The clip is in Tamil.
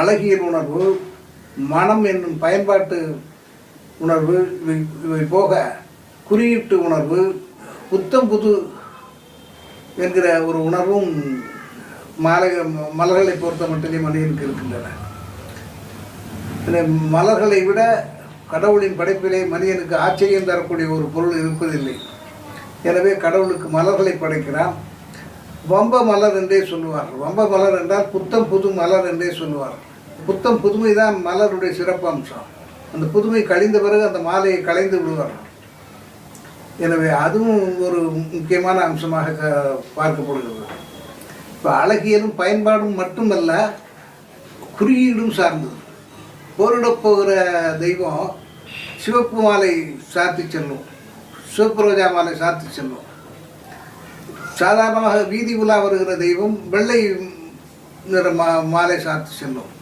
அழகியல் உணர்வு மனம் என்னும் பயன்பாட்டு உணர்வு இவை இவை போக குறியீட்டு உணர்வு புத்தம் புது என்கிற ஒரு உணர்வும் மாலை மலர்களை பொறுத்த மட்டிலே மனிதனுக்கு இருக்கின்றன. மலர்களை விட கடவுளின் படைப்பிலே மனிதனுக்கு ஆச்சரியம் தரக்கூடிய ஒரு பொருள் இருப்பதில்லை. எனவே கடவுளுக்கு மலர்களை படைக்கிறான். வம்ப மலர் என்றே சொல்லுவார். வம்ப மலர் என்றால் புத்தம் புது மலர் என்றே சொல்லுவார். புத்தம் புதுமை தான் மலருடைய சிறப்பம்சம். அந்த புதுமை கழிந்த பிறகு அந்த மாலையை களைந்து விடுவார். எனவே அதுவும் ஒரு முக்கியமான அம்சமாக க- பார்க்கப்படுகிறது. இப்போ அழகியலும் பயன்பாடும் மட்டுமல்ல குறியீடும் சார்ந்தது. போரிடப் போகிற தெய்வம் சிவப்பு மாலை சாத்தி செல்லும். சிவப்பு ரோஜா மாலை சாத்தி செல்லும். சாதாரணமாக வீதி உலா வருகிற தெய்வம் வெள்ளை நிற மா மாலை சாத்தி செல்லும்.